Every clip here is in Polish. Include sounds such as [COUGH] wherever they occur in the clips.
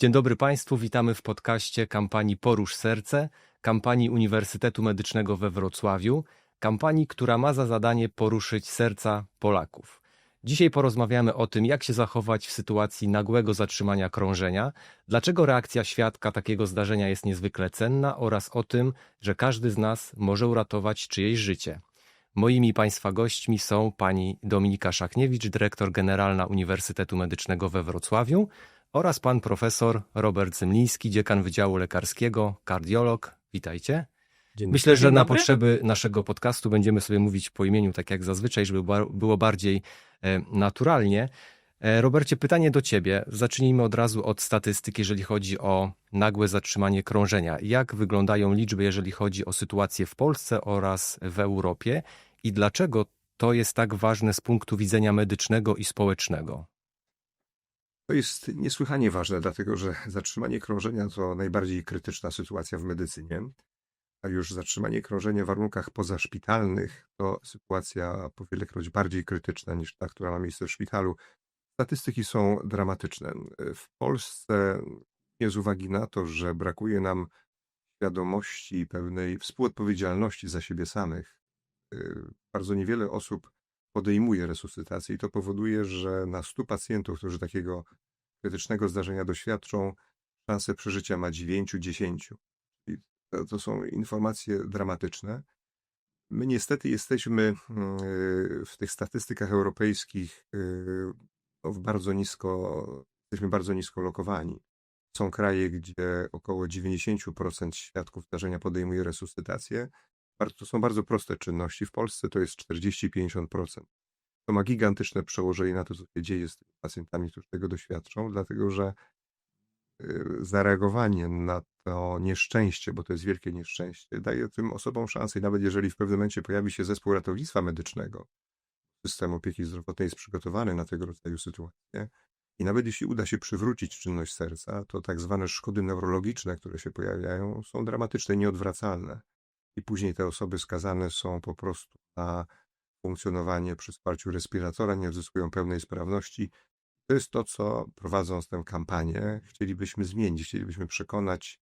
Dzień dobry Państwu, witamy w podcaście kampanii Porusz Serce, kampanii Uniwersytetu Medycznego we Wrocławiu, kampanii, która ma za zadanie poruszyć serca Polaków. Dzisiaj porozmawiamy o tym, jak się zachować w sytuacji nagłego zatrzymania krążenia, dlaczego reakcja świadka takiego zdarzenia jest niezwykle cenna oraz o tym, że każdy z nas może uratować czyjeś życie. Moimi Państwa gośćmi są pani Dominika Szachniewicz, dyrektor generalna Uniwersytetu Medycznego we Wrocławiu oraz pan profesor Robert Zemliński, dziekan Wydziału Lekarskiego, kardiolog. Witajcie. Dzień Myślę, że na potrzeby naszego podcastu będziemy sobie mówić po imieniu, tak jak zazwyczaj, żeby było bardziej e, naturalnie. E, Robercie, pytanie do ciebie. Zacznijmy od razu od statystyk, jeżeli chodzi o nagłe zatrzymanie krążenia. Jak wyglądają liczby, jeżeli chodzi o sytuację w Polsce oraz w Europie i dlaczego to jest tak ważne z punktu widzenia medycznego i społecznego? To jest niesłychanie ważne, dlatego że zatrzymanie krążenia to najbardziej krytyczna sytuacja w medycynie, a już zatrzymanie krążenia w warunkach pozaszpitalnych to sytuacja po wielekroć bardziej krytyczna niż ta, która ma miejsce w szpitalu. Statystyki są dramatyczne. W Polsce, nie z uwagi na to, że brakuje nam świadomości i pewnej współodpowiedzialności za siebie samych, y, bardzo niewiele osób podejmuje resuscytację i to powoduje, że na 100 pacjentów, którzy takiego krytycznego zdarzenia doświadczą, szansę przeżycia ma 9-10. I to, to są informacje dramatyczne. My niestety jesteśmy y, w tych statystykach europejskich y, no, w bardzo nisko, jesteśmy bardzo nisko lokowani. Są kraje, gdzie około 90% świadków zdarzenia podejmuje resuscytację. To są bardzo proste czynności. W Polsce to jest 40-50%. To ma gigantyczne przełożenie na to, co się dzieje z tymi pacjentami, którzy tego doświadczą, dlatego że y, zareagowanie na to nieszczęście, bo to jest wielkie nieszczęście, daje tym osobom szansę i nawet jeżeli w pewnym momencie pojawi się zespół ratownictwa medycznego, system opieki zdrowotnej jest przygotowany na tego rodzaju sytuacje i nawet jeśli uda się przywrócić czynność serca, to tak zwane szkody neurologiczne, które się pojawiają, są dramatyczne nieodwracalne. I później te osoby skazane są po prostu na funkcjonowanie przy wsparciu respiratora, nie odzyskują pełnej sprawności. To jest to, co prowadząc tę kampanię, chcielibyśmy zmienić. Chcielibyśmy przekonać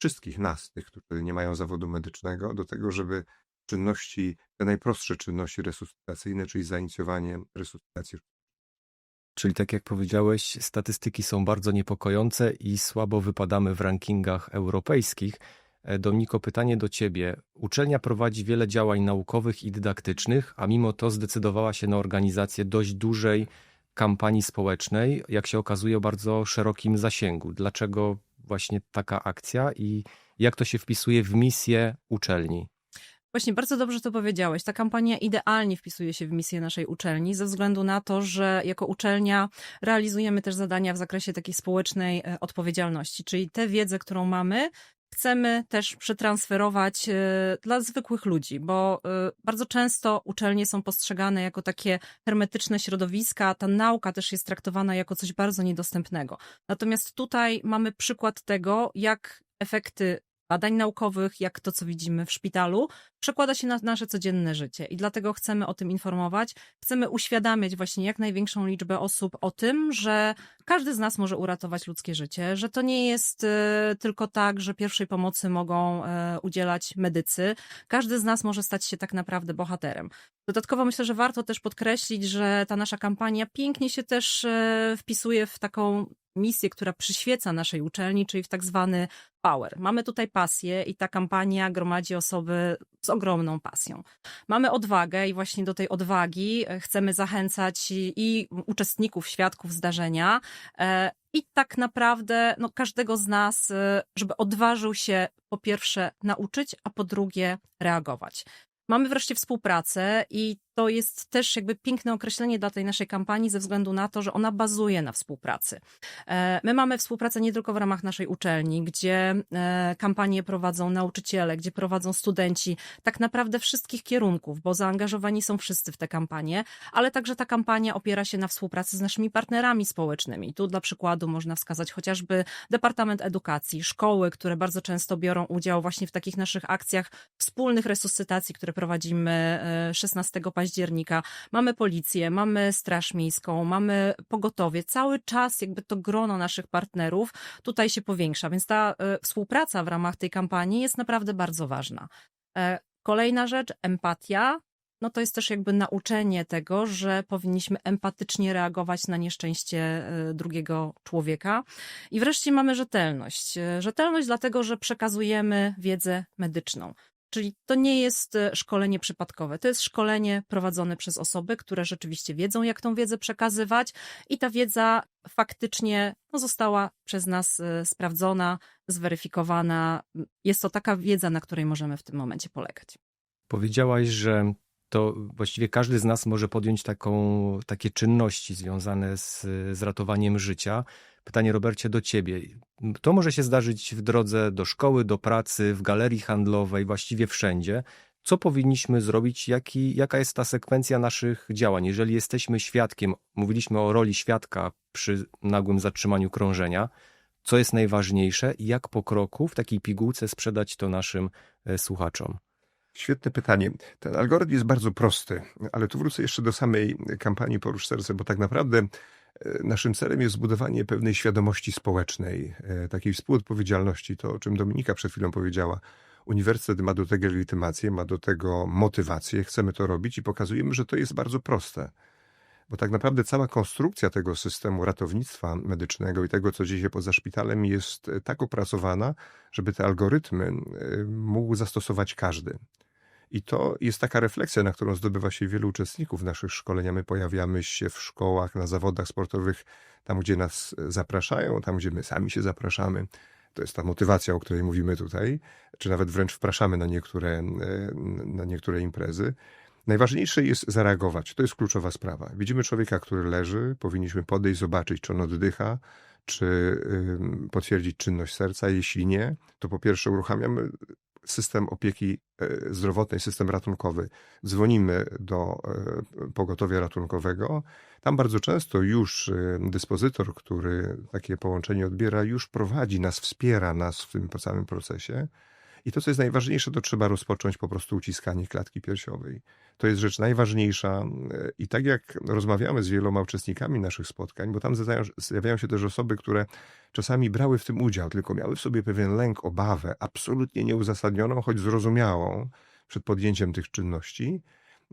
wszystkich nas, tych, którzy nie mają zawodu medycznego, do tego, żeby czynności, te najprostsze czynności resuscytacyjne, czyli zainicjowanie resuscytacji Czyli tak jak powiedziałeś, statystyki są bardzo niepokojące i słabo wypadamy w rankingach europejskich. E, Dominiko, pytanie do ciebie. Uczelnia prowadzi wiele działań naukowych i dydaktycznych, a mimo to zdecydowała się na organizację dość dużej kampanii społecznej, jak się okazuje, o bardzo szerokim zasięgu. Dlaczego właśnie taka akcja i jak to się wpisuje w misję uczelni? Właśnie, bardzo dobrze to powiedziałeś. Ta kampania idealnie wpisuje się w misję naszej uczelni, ze względu na to, że jako uczelnia realizujemy też zadania w zakresie takiej społecznej e, odpowiedzialności, czyli tę wiedzę, którą mamy, chcemy też przetransferować e, dla zwykłych ludzi, bo e, bardzo często uczelnie są postrzegane jako takie hermetyczne środowiska, ta nauka też jest traktowana jako coś bardzo niedostępnego. Natomiast tutaj mamy przykład tego, jak efekty badań naukowych, jak to, co widzimy w szpitalu, przekłada się na nasze codzienne życie. I dlatego chcemy o tym informować. Chcemy uświadamiać właśnie jak największą liczbę osób o tym, że każdy z nas może uratować ludzkie życie, że to nie jest e, tylko tak, że pierwszej pomocy mogą e, udzielać medycy. Każdy z nas może stać się tak naprawdę bohaterem. Dodatkowo myślę, że warto też podkreślić, że ta nasza kampania pięknie się też e, wpisuje w taką misję, która przyświeca naszej uczelni, czyli w tak zwany power. Mamy tutaj pasję i ta kampania gromadzi osoby z ogromną pasją. Mamy odwagę i właśnie do tej odwagi e, chcemy zachęcać i, uczestników, świadków zdarzenia e, i tak naprawdę no, każdego z nas, e, żeby odważył się po pierwsze nauczyć, a po drugie reagować. Mamy wreszcie współpracę i to jest też jakby piękne określenie dla tej naszej kampanii ze względu na to, że ona bazuje na współpracy. E, My mamy współpracę nie tylko w ramach naszej uczelni, gdzie e, kampanie prowadzą nauczyciele, gdzie prowadzą studenci, tak naprawdę wszystkich kierunków, bo zaangażowani są wszyscy w te kampanie, ale także ta kampania opiera się na współpracy z naszymi partnerami społecznymi. Tu dla przykładu można wskazać chociażby Departament Edukacji, szkoły, które bardzo często biorą udział właśnie w takich naszych akcjach wspólnych resuscytacji, które prowadzimy e, 16 października października mamy policję, mamy Straż Miejską, mamy pogotowie. Cały czas jakby to grono naszych partnerów tutaj się powiększa, więc ta e, współpraca w ramach tej kampanii jest naprawdę bardzo ważna. E, Kolejna rzecz, empatia. No to jest też jakby nauczenie tego, że powinniśmy empatycznie reagować na nieszczęście e, drugiego człowieka. I wreszcie mamy rzetelność. Rzetelność dlatego, że przekazujemy wiedzę medyczną. Czyli to nie jest e, szkolenie przypadkowe, to jest szkolenie prowadzone przez osoby, które rzeczywiście wiedzą, jak tą wiedzę przekazywać, i ta wiedza faktycznie no, została przez nas e, sprawdzona, zweryfikowana. Jest to taka wiedza, na której możemy w tym momencie polegać. Powiedziałaś, że to właściwie każdy z nas może podjąć taką, takie czynności związane z, z ratowaniem życia. Pytanie, Robercie, do ciebie. To może się zdarzyć w drodze do szkoły, do pracy, w galerii handlowej, właściwie wszędzie. Co powinniśmy zrobić? Jaki, jaka jest ta sekwencja naszych działań? Jeżeli jesteśmy świadkiem, mówiliśmy o roli świadka przy nagłym zatrzymaniu krążenia, co jest najważniejsze i jak po kroku w takiej pigułce sprzedać to naszym e, słuchaczom? Świetne pytanie. Ten algorytm jest bardzo prosty, ale tu wrócę jeszcze do samej kampanii Porusz Serce, bo tak naprawdę naszym celem jest zbudowanie pewnej świadomości społecznej, e, takiej współodpowiedzialności, to o czym Dominika przed chwilą powiedziała. Uniwersytet ma do tego legitymację, ma do tego motywację, chcemy to robić i pokazujemy, że to jest bardzo proste. Bo tak naprawdę cała konstrukcja tego systemu ratownictwa medycznego i tego, co dzieje się poza szpitalem, jest e, tak opracowana, żeby te algorytmy e, mógł zastosować każdy. I to jest taka refleksja, na którą zdobywa się wielu uczestników naszych szkolenia. My pojawiamy się w szkołach, na zawodach sportowych, tam gdzie nas zapraszają, tam gdzie my sami się zapraszamy. To jest ta motywacja, o której mówimy tutaj, czy nawet wręcz wpraszamy na niektóre, e, na niektóre imprezy. Najważniejsze jest zareagować. To jest kluczowa sprawa. Widzimy człowieka, który leży, powinniśmy podejść, zobaczyć, czy on oddycha, czy potwierdzić czynność serca. Jeśli nie, to po pierwsze uruchamiamy system opieki e, zdrowotnej, system ratunkowy. Dzwonimy do e, pogotowia ratunkowego. Tam bardzo często już e, dyspozytor, który takie połączenie odbiera, już prowadzi nas, wspiera nas w tym całym procesie. I to, co jest najważniejsze, to trzeba rozpocząć po prostu uciskanie klatki piersiowej. To jest rzecz najważniejsza. I tak jak rozmawiamy z wieloma uczestnikami naszych spotkań, bo tam zjawiają się też osoby, które czasami brały w tym udział, tylko miały w sobie pewien lęk, obawę, absolutnie nieuzasadnioną, choć zrozumiałą przed podjęciem tych czynności.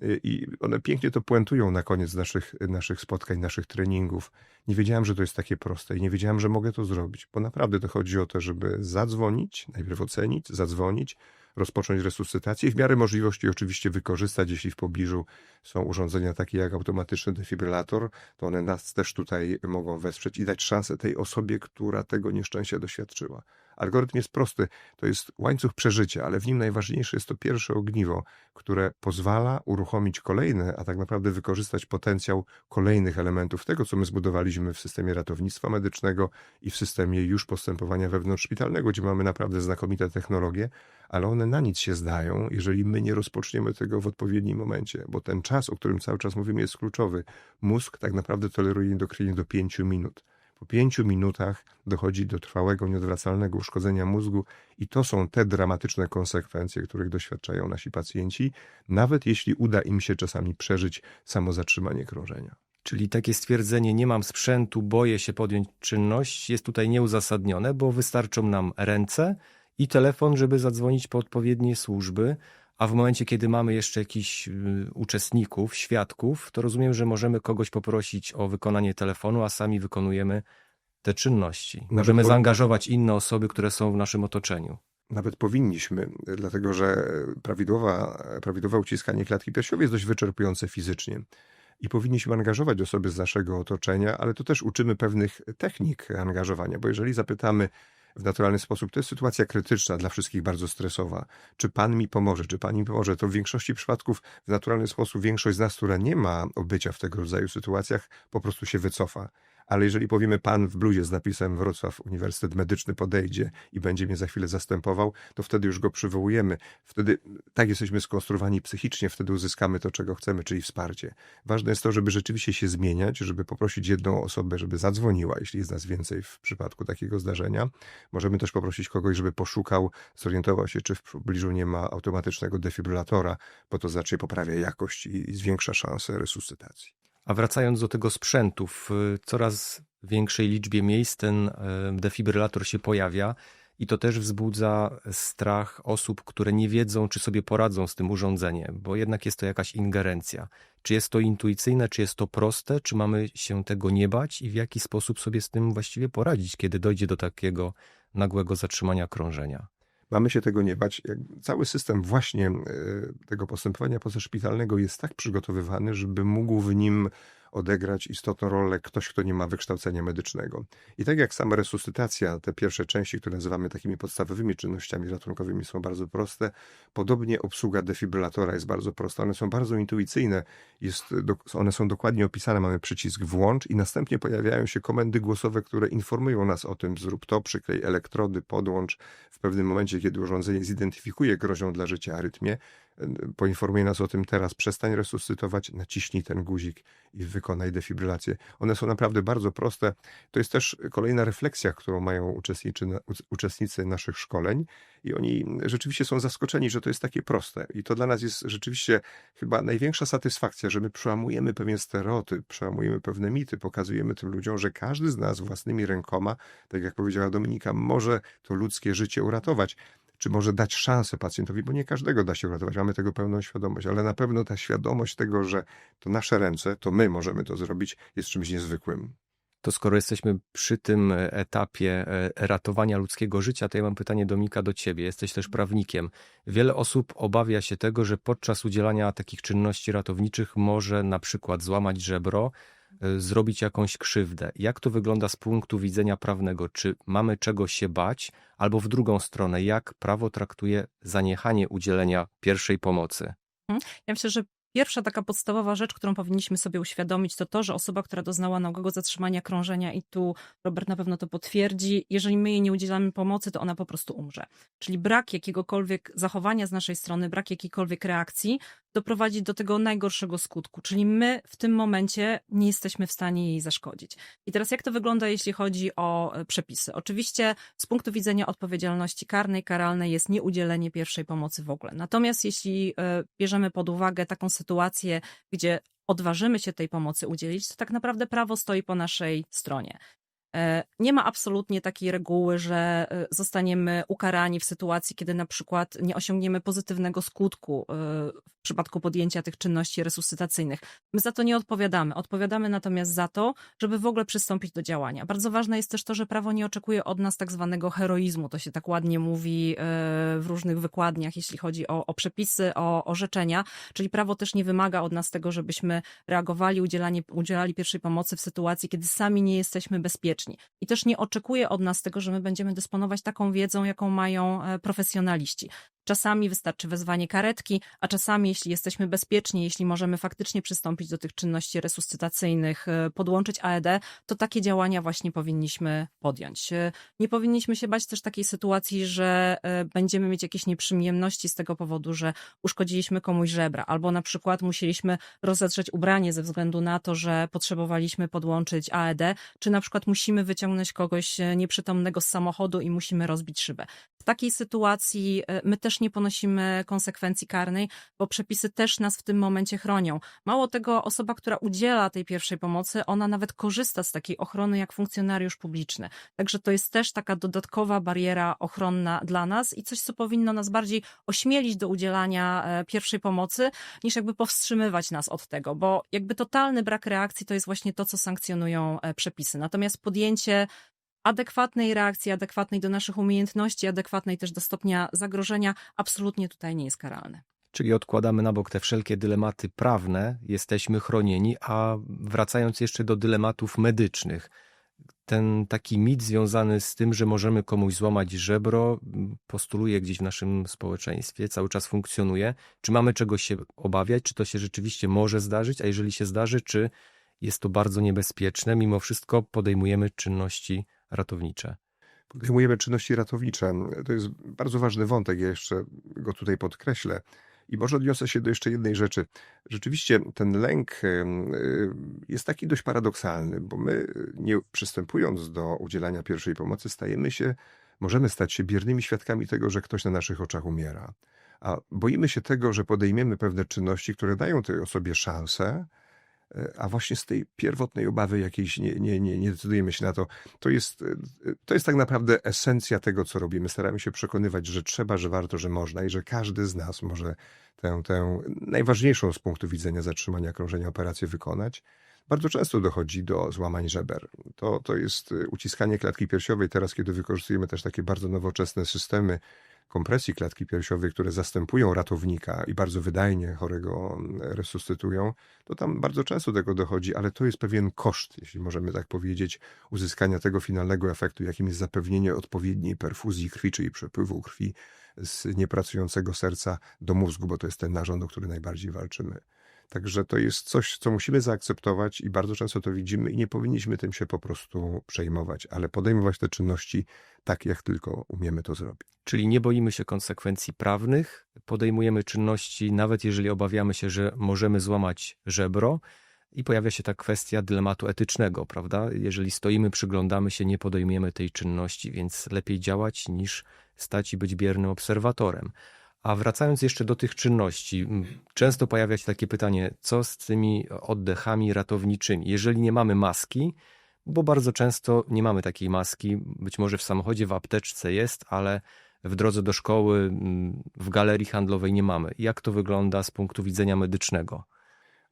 I one pięknie to puentują na koniec naszych, naszych spotkań, naszych treningów. Nie wiedziałem, że to jest takie proste i nie wiedziałem, że mogę to zrobić, bo naprawdę to chodzi o to, żeby zadzwonić, najpierw ocenić, zadzwonić, rozpocząć resuscytację i w miarę możliwości oczywiście wykorzystać, jeśli w pobliżu są urządzenia takie jak automatyczny defibrylator, to one nas też tutaj mogą wesprzeć i dać szansę tej osobie, która tego nieszczęścia doświadczyła. Algorytm jest prosty, to jest łańcuch przeżycia, ale w nim najważniejsze jest to pierwsze ogniwo, które pozwala uruchomić kolejne, a tak naprawdę wykorzystać potencjał kolejnych elementów tego, co my zbudowaliśmy w systemie ratownictwa medycznego i w systemie już postępowania wewnątrzszpitalnego, gdzie mamy naprawdę znakomite technologie, ale one na nic się zdają, jeżeli my nie rozpoczniemy tego w odpowiednim momencie, bo ten czas, o którym cały czas mówimy, jest kluczowy. Mózg tak naprawdę toleruje endokrynie do 5 minut. Po pięciu minutach dochodzi do trwałego, nieodwracalnego uszkodzenia mózgu, i to są te dramatyczne konsekwencje, których doświadczają nasi pacjenci, nawet jeśli uda im się czasami przeżyć samo zatrzymanie krążenia. Czyli takie stwierdzenie, nie mam sprzętu, boję się podjąć czynność, jest tutaj nieuzasadnione, bo wystarczą nam ręce i telefon, żeby zadzwonić po odpowiednie służby. A w momencie, kiedy mamy jeszcze jakichś y, uczestników, świadków, to rozumiem, że możemy kogoś poprosić o wykonanie telefonu, a sami wykonujemy te czynności. Możemy po- zaangażować inne osoby, które są w naszym otoczeniu. Nawet powinniśmy, dlatego że prawidłowa, prawidłowe uciskanie klatki piersiowej jest dość wyczerpujące fizycznie. I powinniśmy angażować osoby z naszego otoczenia, ale to też uczymy pewnych technik angażowania, bo jeżeli zapytamy w naturalny sposób, to jest sytuacja krytyczna, dla wszystkich bardzo stresowa. Czy pan mi pomoże, czy pani mi pomoże? To w większości przypadków w naturalny sposób większość z nas, która nie ma obycia w tego rodzaju sytuacjach, po prostu się wycofa. Ale jeżeli powiemy pan w bluzie z napisem Wrocław Uniwersytet Medyczny podejdzie i będzie mnie za chwilę zastępował, to wtedy już go przywołujemy. Wtedy tak jesteśmy skonstruowani psychicznie, wtedy uzyskamy to, czego chcemy, czyli wsparcie. Ważne jest to, żeby rzeczywiście się zmieniać, żeby poprosić jedną osobę, żeby zadzwoniła, jeśli jest nas więcej w przypadku takiego zdarzenia. Możemy też poprosić kogoś, żeby poszukał, zorientował się, czy w pobliżu nie ma automatycznego defibrylatora, bo to znacznie poprawia jakość i, i zwiększa szanse resuscytacji. A wracając do tego sprzętu, w coraz większej liczbie miejsc ten e, defibrylator się pojawia i to też wzbudza strach osób, które nie wiedzą, czy sobie poradzą z tym urządzeniem, bo jednak jest to jakaś ingerencja. Czy jest to intuicyjne, czy jest to proste, czy mamy się tego nie bać i w jaki sposób sobie z tym właściwie poradzić, kiedy dojdzie do takiego nagłego zatrzymania krążenia? Mamy się tego nie bać. Cały system właśnie e, tego postępowania pozaszpitalnego jest tak przygotowywany, żeby mógł w nim odegrać istotną rolę ktoś, kto nie ma wykształcenia medycznego. I tak jak sama resuscytacja, te pierwsze części, które nazywamy takimi podstawowymi czynnościami ratunkowymi są bardzo proste, podobnie obsługa defibrylatora jest bardzo prosta. One są bardzo intuicyjne, jest, one są dokładnie opisane, mamy przycisk włącz i następnie pojawiają się komendy głosowe, które informują nas o tym, zrób to, przyklej elektrody, podłącz. W pewnym momencie, kiedy urządzenie zidentyfikuje groźną dla życia arytmię, poinformuje nas o tym teraz, przestań resuscytować, naciśnij ten guzik i wykonaj defibrylację. One są naprawdę bardzo proste. To jest też kolejna refleksja, którą mają uczestnicy naszych szkoleń i oni rzeczywiście są zaskoczeni, że to jest takie proste. I to dla nas jest rzeczywiście chyba największa satysfakcja, że my przełamujemy pewien stereotyp, przełamujemy pewne mity, pokazujemy tym ludziom, że każdy z nas własnymi rękoma, tak jak powiedziała Dominika, może to ludzkie życie uratować czy może dać szansę pacjentowi, bo nie każdego da się uratować, mamy tego pełną świadomość, ale na pewno ta świadomość tego, że to nasze ręce, to my możemy to zrobić, jest czymś niezwykłym. To skoro jesteśmy przy tym etapie e, ratowania ludzkiego życia, to ja mam pytanie Domika do ciebie. Jesteś też prawnikiem. Wiele osób obawia się tego, że podczas udzielania takich czynności ratowniczych może na przykład złamać żebro, e, zrobić jakąś krzywdę. Jak to wygląda z punktu widzenia prawnego? Czy mamy czego się bać, albo w drugą stronę, jak prawo traktuje zaniechanie udzielenia pierwszej pomocy? Mhm. Ja myślę, że Pierwsza taka podstawowa rzecz, którą powinniśmy sobie uświadomić, to to, że osoba, która doznała nagłego zatrzymania krążenia, i tu Robert na pewno to potwierdzi, jeżeli my jej nie udzielamy pomocy, to ona po prostu umrze. Czyli brak jakiegokolwiek zachowania z naszej strony, brak jakiejkolwiek reakcji doprowadzi do tego najgorszego skutku. Czyli my w tym momencie nie jesteśmy w stanie jej zaszkodzić. I teraz jak to wygląda, jeśli chodzi o e, przepisy? Oczywiście z punktu widzenia odpowiedzialności karnej, karalnej jest nieudzielenie pierwszej pomocy w ogóle. Natomiast jeśli e, bierzemy pod uwagę taką sytuację, gdzie odważymy się tej pomocy udzielić, to tak naprawdę prawo stoi po naszej stronie. E, nie ma absolutnie takiej reguły, że e, zostaniemy ukarani w sytuacji, kiedy na przykład nie osiągniemy pozytywnego skutku e, w przypadku podjęcia tych czynności resuscytacyjnych. My za to nie odpowiadamy. Odpowiadamy natomiast za to, żeby w ogóle przystąpić do działania. Bardzo ważne jest też to, że prawo nie oczekuje od nas tak zwanego heroizmu. To się tak ładnie mówi w różnych wykładniach, jeśli chodzi o, o przepisy, o orzeczenia. Czyli prawo też nie wymaga od nas tego, żebyśmy reagowali, udzielali, udzielali pierwszej pomocy w sytuacji, kiedy sami nie jesteśmy bezpieczni i też nie oczekuje od nas tego, że my będziemy dysponować taką wiedzą, jaką mają e, profesjonaliści. Czasami wystarczy wezwanie karetki, a czasami, jeśli jesteśmy bezpieczni, jeśli możemy faktycznie przystąpić do tych czynności resuscytacyjnych, e, podłączyć AED, to takie działania właśnie powinniśmy podjąć. E, nie powinniśmy się bać też takiej sytuacji, że będziemy mieć jakieś nieprzyjemności z tego powodu, że uszkodziliśmy komuś żebra, albo na przykład musieliśmy rozedrzeć ubranie ze względu na to, że potrzebowaliśmy podłączyć AED, czy na przykład musimy wyciągnąć kogoś e, nieprzytomnego z samochodu i musimy rozbić szybę. W takiej sytuacji e, my też nie ponosimy konsekwencji karnej, bo przepisy też nas w tym momencie chronią. Mało tego, osoba, która udziela tej pierwszej pomocy, ona nawet korzysta z takiej ochrony jak funkcjonariusz publiczny. Także to jest też taka dodatkowa bariera ochronna dla nas i coś, co powinno nas bardziej ośmielić do udzielania e, pierwszej pomocy, niż jakby powstrzymywać nas od tego, bo jakby totalny brak reakcji to jest właśnie to, co sankcjonują przepisy. Natomiast podjęcie adekwatnej reakcji, adekwatnej do naszych umiejętności, adekwatnej też do stopnia zagrożenia, absolutnie tutaj nie jest karalne. Czyli odkładamy na bok te wszelkie dylematy prawne, jesteśmy chronieni, a wracając jeszcze do dylematów medycznych, ten taki mit związany z tym, że możemy komuś złamać żebro, postuluje gdzieś w naszym społeczeństwie, cały czas funkcjonuje. Czy mamy czegoś się obawiać? Czy to się rzeczywiście może zdarzyć? A jeżeli się zdarzy, czy jest to bardzo niebezpieczne, mimo wszystko podejmujemy czynności ratownicze. Podejmujemy czynności ratownicze. To jest bardzo ważny wątek, ja jeszcze go tutaj podkreślę. I może odniosę się do jeszcze jednej rzeczy. Rzeczywiście ten lęk y, jest taki dość paradoksalny, bo my, nie przystępując do udzielania pierwszej pomocy, stajemy się, możemy stać się biernymi świadkami tego, że ktoś na naszych oczach umiera. A boimy się tego, że podejmiemy pewne czynności, które dają tej osobie szansę, a właśnie z tej pierwotnej obawy jakiejś nie, nie, nie, nie decydujemy się na to. To jest, e, to jest tak naprawdę esencja tego, co robimy. Staramy się przekonywać, że trzeba, że warto, że można i że każdy z nas może tę, tę najważniejszą z punktu widzenia zatrzymania krążenia operację wykonać. Bardzo często dochodzi do złamań żeber. To, to jest e, uciskanie klatki piersiowej. Teraz, kiedy wykorzystujemy też takie bardzo nowoczesne systemy kompresji klatki piersiowej, które zastępują ratownika i bardzo wydajnie chorego mm, resuscytują, to tam bardzo często do tego dochodzi, ale to jest pewien koszt, jeśli możemy tak powiedzieć, uzyskania tego finalnego efektu, jakim jest zapewnienie odpowiedniej perfuzji krwi, czyli przepływu krwi z niepracującego serca do mózgu, bo to jest ten narząd, o który najbardziej walczymy. Także to jest coś, co musimy zaakceptować i bardzo często to widzimy i nie powinniśmy tym się po prostu przejmować, ale podejmować te czynności tak, jak tylko umiemy to zrobić. Czyli nie boimy się konsekwencji prawnych, podejmujemy czynności, nawet jeżeli obawiamy się, że możemy złamać żebro. I pojawia się ta kwestia dylematu etycznego, prawda? Jeżeli stoimy, przyglądamy się, nie podejmujemy tej czynności, więc lepiej działać niż stać i być biernym obserwatorem. A wracając jeszcze do tych czynności, często pojawia się takie pytanie, co z tymi oddechami ratowniczymi? Jeżeli nie mamy maski, bo bardzo często nie mamy takiej maski, być może w samochodzie, w apteczce jest, ale w drodze do szkoły, w galerii handlowej nie mamy. Jak to wygląda z punktu widzenia medycznego?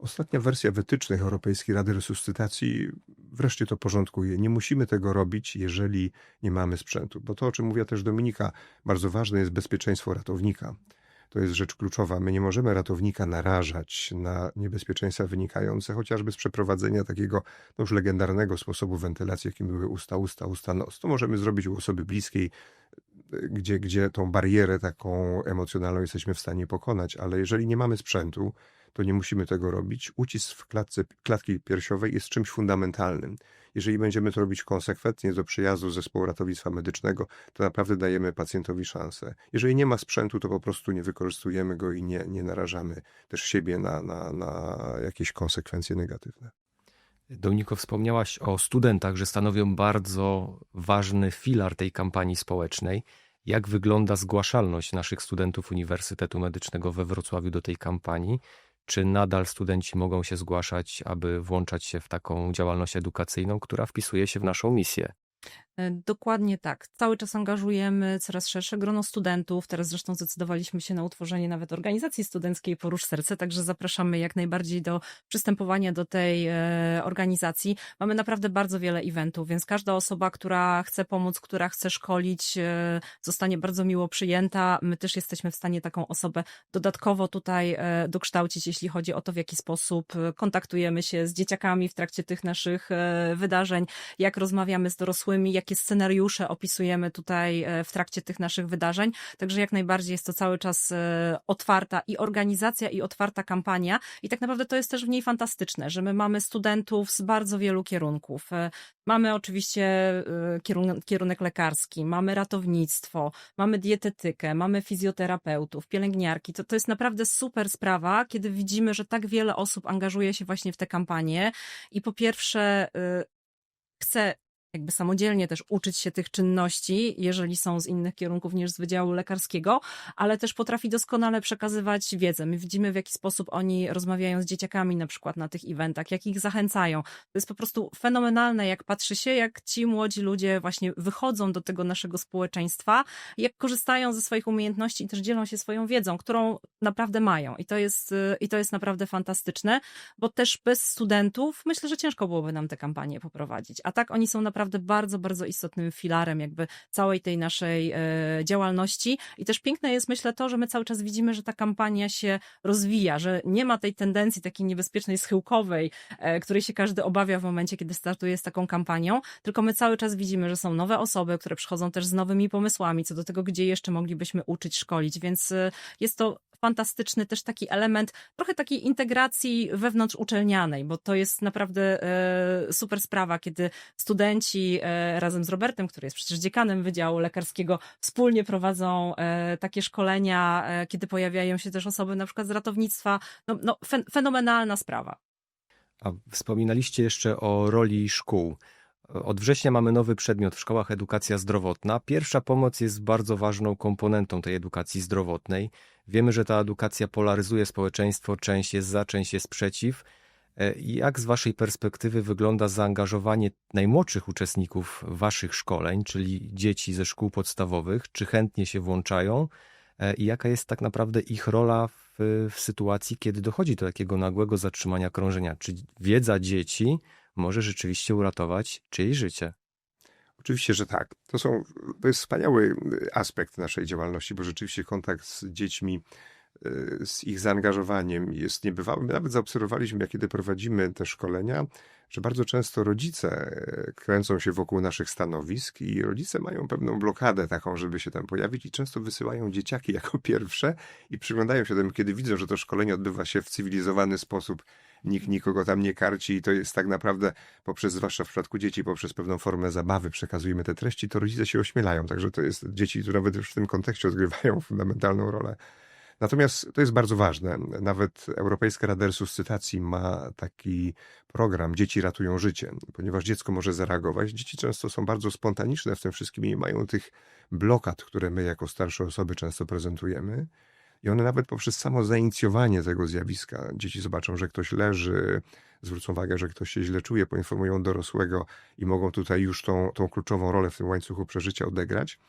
Ostatnia wersja wytycznych Europejskiej Rady Resuscytacji wreszcie to porządkuje. Nie musimy tego robić, jeżeli nie mamy sprzętu, bo to, o czym mówiła też Dominika, bardzo ważne jest bezpieczeństwo ratownika. To jest rzecz kluczowa. My nie możemy ratownika narażać na niebezpieczeństwa wynikające chociażby z przeprowadzenia takiego no już legendarnego sposobu wentylacji, jakim były usta, usta, usta, nos. To możemy zrobić u osoby bliskiej, gdzie, gdzie tą barierę taką emocjonalną jesteśmy w stanie pokonać, ale jeżeli nie mamy sprzętu, to nie musimy tego robić. Ucisk w klatce, klatki piersiowej jest czymś fundamentalnym. Jeżeli będziemy to robić konsekwentnie do przyjazdu zespołu ratownictwa medycznego, to naprawdę dajemy pacjentowi szansę. Jeżeli nie ma sprzętu, to po prostu nie wykorzystujemy go i nie, nie narażamy też siebie na, na, na jakieś konsekwencje negatywne. Dominiko, wspomniałaś o studentach, że stanowią bardzo ważny filar tej kampanii społecznej. Jak wygląda zgłaszalność naszych studentów Uniwersytetu Medycznego we Wrocławiu do tej kampanii? Czy nadal studenci mogą się zgłaszać, aby włączać się w taką działalność edukacyjną, która wpisuje się w naszą misję? E, Dokładnie tak. Cały czas angażujemy coraz szersze grono studentów. Teraz zresztą zdecydowaliśmy się na utworzenie nawet organizacji studenckiej Porusz Serce, także zapraszamy jak najbardziej do przystępowania do tej e, organizacji. Mamy naprawdę bardzo wiele eventów, więc każda osoba, która chce pomóc, która chce szkolić, e, zostanie bardzo miło przyjęta. My też jesteśmy w stanie taką osobę dodatkowo tutaj dokształcić, jeśli chodzi o to, w jaki sposób kontaktujemy się z dzieciakami w trakcie tych naszych wydarzeń, jak rozmawiamy z dorosłymi, jakie scenariusze opisujemy tutaj e, w trakcie tych naszych wydarzeń. Także jak najbardziej jest to cały czas e, otwarta i organizacja, i otwarta kampania. I tak naprawdę to jest też w niej fantastyczne, że my mamy studentów z bardzo wielu kierunków. E, Mamy oczywiście e, kierun- kierunek lekarski, mamy ratownictwo, mamy dietetykę, mamy fizjoterapeutów, pielęgniarki. To, to jest naprawdę super sprawa, kiedy widzimy, że tak wiele osób angażuje się właśnie w te kampanie i po pierwsze chce jakby samodzielnie też uczyć się tych czynności, jeżeli są z innych kierunków niż z Wydziału Lekarskiego, ale też potrafi doskonale przekazywać wiedzę. My widzimy, w jaki sposób oni rozmawiają z dzieciakami na przykład na tych eventach, jak ich zachęcają. To jest po prostu fenomenalne, jak patrzy się, jak ci młodzi ludzie właśnie wychodzą do tego naszego społeczeństwa, jak korzystają ze swoich umiejętności i też dzielą się swoją wiedzą, którą naprawdę mają. I to jest, i to jest naprawdę fantastyczne, bo też bez studentów myślę, że ciężko byłoby nam tę kampanię poprowadzić. A tak oni są naprawdę bardzo, bardzo istotnym filarem jakby całej tej naszej e, działalności. I też piękne jest myślę to, że my cały czas widzimy, że ta kampania się rozwija, że nie ma tej tendencji takiej niebezpiecznej, schyłkowej, e, której się każdy obawia w momencie, kiedy startuje z taką kampanią, tylko my cały czas widzimy, że są nowe osoby, które przychodzą też z nowymi pomysłami co do tego, gdzie jeszcze moglibyśmy uczyć, szkolić, więc e, jest to fantastyczny też taki element, trochę takiej integracji wewnątrz uczelnianej, bo to jest naprawdę e, super sprawa, kiedy studenci e, razem z Robertem, który jest przecież dziekanem Wydziału Lekarskiego, wspólnie prowadzą e, takie szkolenia, kiedy pojawiają się też osoby na przykład z ratownictwa. No, no fen fenomenalna sprawa. A wspominaliście jeszcze o roli szkół. Od września mamy nowy przedmiot w szkołach edukacja zdrowotna. Pierwsza pomoc jest bardzo ważną komponentą tej edukacji zdrowotnej. Wiemy, że ta edukacja polaryzuje społeczeństwo, część jest za, część jest przeciw. E, Jak z Waszej perspektywy wygląda zaangażowanie najmłodszych uczestników Waszych szkoleń, czyli dzieci ze szkół podstawowych? Czy chętnie się włączają? E, I jaka jest tak naprawdę ich rola w, w sytuacji, kiedy dochodzi do takiego nagłego zatrzymania krążenia? Czy wiedza dzieci może rzeczywiście uratować czyjeś życie? Oczywiście, że tak. To, są, to jest wspaniały aspekt naszej działalności, bo rzeczywiście kontakt z dziećmi, y, z ich zaangażowaniem jest niebywały. My nawet zaobserwowaliśmy, kiedy prowadzimy te szkolenia, że bardzo często rodzice y, kręcą się wokół naszych stanowisk i rodzice mają pewną blokadę taką, żeby się tam pojawić i często wysyłają dzieciaki [LAUGHS] jako pierwsze i przyglądają się temu, kiedy widzą, że to szkolenie odbywa się w cywilizowany sposób, nikt nikogo tam nie karci i to jest tak naprawdę poprzez, zwłaszcza w przypadku dzieci, poprzez pewną formę zabawy przekazujemy te treści, to rodzice się ośmielają. Także to jest dzieci, które nawet już w tym kontekście odgrywają [LAUGHS] fundamentalną rolę. Natomiast to jest bardzo ważne. Nawet Europejska Rada Resuscytacji ma taki program Dzieci ratują życie, ponieważ dziecko może zareagować. Dzieci często są bardzo spontaniczne w tym wszystkim i nie mają tych blokad, które my jako starsze osoby często prezentujemy. I one nawet poprzez samo zainicjowanie tego zjawiska, dzieci zobaczą, że ktoś leży, zwrócą uwagę, że ktoś się źle czuje, poinformują dorosłego i mogą tutaj już tą, tą kluczową rolę w tym łańcuchu przeżycia odegrać.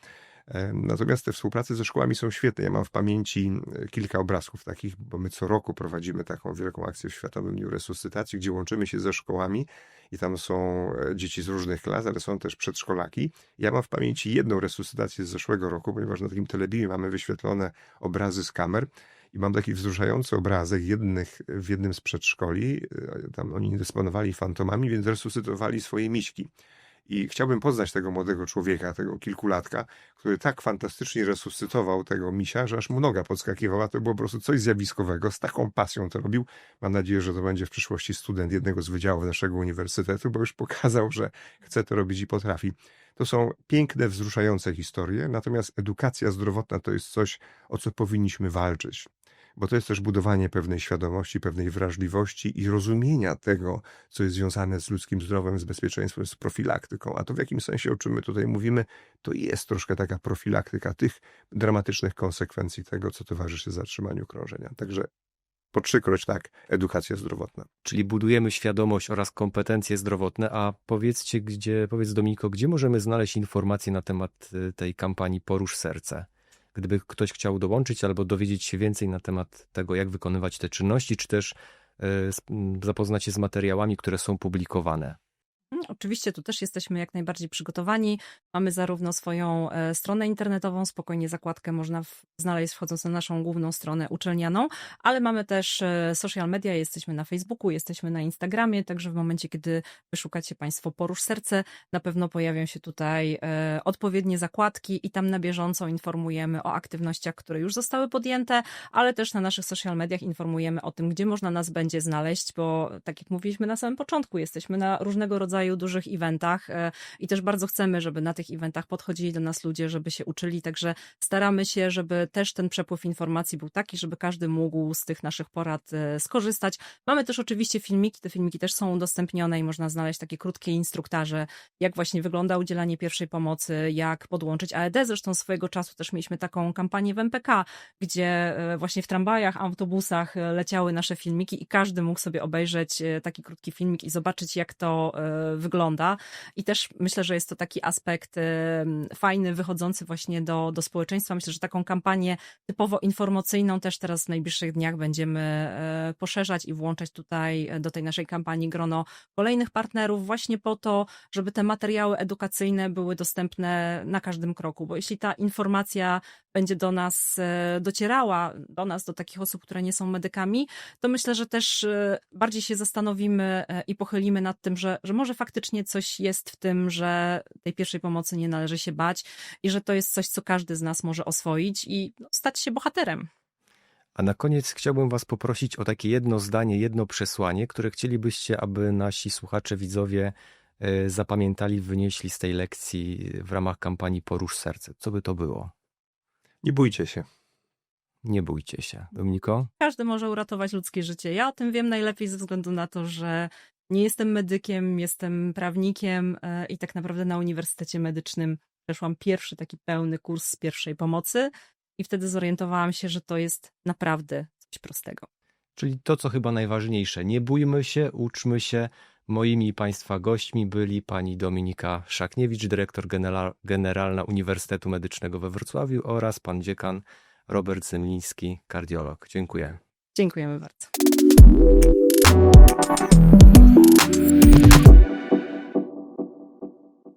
Natomiast te współprace ze szkołami są świetne. Ja mam w pamięci kilka obrazków takich, bo my co roku prowadzimy taką wielką akcję w Światowym Dniu Resuscytacji, gdzie łączymy się ze szkołami i tam są e, dzieci z różnych klas, ale są też przedszkolaki. Ja mam w pamięci jedną resuscytację z zeszłego roku, ponieważ na takim telebimie mamy wyświetlone obrazy z kamer. I mam taki wzruszający obrazek jednych, w jednym z przedszkoli. e, Tam oni dysponowali fantomami, więc resuscytowali swoje miśki. I chciałbym poznać tego młodego człowieka, tego kilkulatka, który tak fantastycznie resuscytował tego misia, że aż mu noga podskakiwała. To było po prostu coś zjawiskowego. Z taką pasją to robił. Mam nadzieję, że to będzie w przyszłości student jednego z wydziałów naszego uniwersytetu, bo już pokazał, że chce to robić i potrafi. To są piękne, wzruszające historie, natomiast edukacja zdrowotna to jest coś, o co powinniśmy walczyć bo to jest też budowanie pewnej świadomości, pewnej wrażliwości i rozumienia tego, co jest związane z ludzkim zdrowiem, z bezpieczeństwem, z profilaktyką. A to w jakim sensie, o czym my tutaj mówimy, to jest troszkę taka profilaktyka tych dramatycznych konsekwencji tego, co towarzyszy zatrzymaniu krążenia. Także po trzykroć tak, edukacja zdrowotna. Czyli budujemy świadomość oraz kompetencje zdrowotne, a powiedzcie, gdzie, powiedz Dominiko, gdzie możemy znaleźć informacje na temat y, tej kampanii Porusz Serce? Gdyby ktoś chciał dołączyć albo dowiedzieć się więcej na temat tego, jak wykonywać te czynności, czy też m, zapoznać się z materiałami, które są publikowane. Mm, Oczywiście tu też jesteśmy jak najbardziej przygotowani. Mamy zarówno swoją e, stronę internetową, spokojnie zakładkę można znaleźć wchodząc na naszą główną stronę uczelnianą, ale mamy też e, social media, jesteśmy na Facebooku, jesteśmy na Instagramie, także w momencie, kiedy wyszukacie Państwo Porusz Serce, na pewno pojawią się tutaj e, odpowiednie zakładki i tam na bieżąco informujemy o aktywnościach, które już zostały podjęte, ale też na naszych social mediach informujemy o tym, gdzie można nas będzie znaleźć, bo tak jak mówiliśmy na samym początku, jesteśmy na różnego rodzaju dużych eventach i też bardzo chcemy, żeby na tych eventach podchodzili do nas ludzie, żeby się uczyli, także staramy się, żeby też ten przepływ informacji był taki, żeby każdy mógł z tych naszych porad e, skorzystać. Mamy też oczywiście filmiki, te filmiki też są udostępnione i można znaleźć takie krótkie instruktaże, jak właśnie wygląda udzielanie pierwszej pomocy, jak podłączyć AED. Zresztą swojego czasu też mieliśmy taką kampanię w MPK, gdzie e, właśnie w tramwajach, autobusach e, leciały nasze filmiki i każdy mógł sobie obejrzeć taki krótki filmik i zobaczyć, jak to wygląda. I też myślę, że jest to taki aspekt e, fajny, wychodzący właśnie do, do społeczeństwa. Myślę, że taką kampanię typowo informacyjną też teraz w najbliższych dniach będziemy e, poszerzać i włączać tutaj e, do tej naszej kampanii grono kolejnych partnerów, właśnie po to, żeby te materiały edukacyjne były dostępne na każdym kroku, bo jeśli ta informacja będzie do nas e, docierała, do nas, do takich osób, które nie są medykami, to myślę, że też e, bardziej się zastanowimy e, i pochylimy nad tym, że, że może faktycznie coś jest w tym, że tej pierwszej pomocy nie należy się bać i że to jest coś, co każdy z nas może oswoić i no, stać się bohaterem. A na koniec chciałbym Was poprosić o takie jedno zdanie, jedno przesłanie, które chcielibyście, aby nasi słuchacze, widzowie zapamiętali, wynieśli z tej lekcji w ramach kampanii Porusz Serce. Co by to było? Nie bójcie się. Nie bójcie się. Dominiko? Każdy może uratować ludzkie życie. Ja o tym wiem najlepiej ze względu na to, że nie jestem medykiem, jestem prawnikiem e, i tak naprawdę na Uniwersytecie Medycznym przeszłam pierwszy taki pełny kurs z pierwszej pomocy i wtedy zorientowałam się, że to jest naprawdę coś prostego. Czyli to, co chyba najważniejsze. Nie bójmy się, uczmy się. Moimi Państwa gośćmi byli pani Dominika Szakniewicz, dyrektor genera- generalna Uniwersytetu Medycznego we Wrocławiu oraz pan dziekan Robert Zemliński, kardiolog. Dziękuję. Dziękujemy bardzo.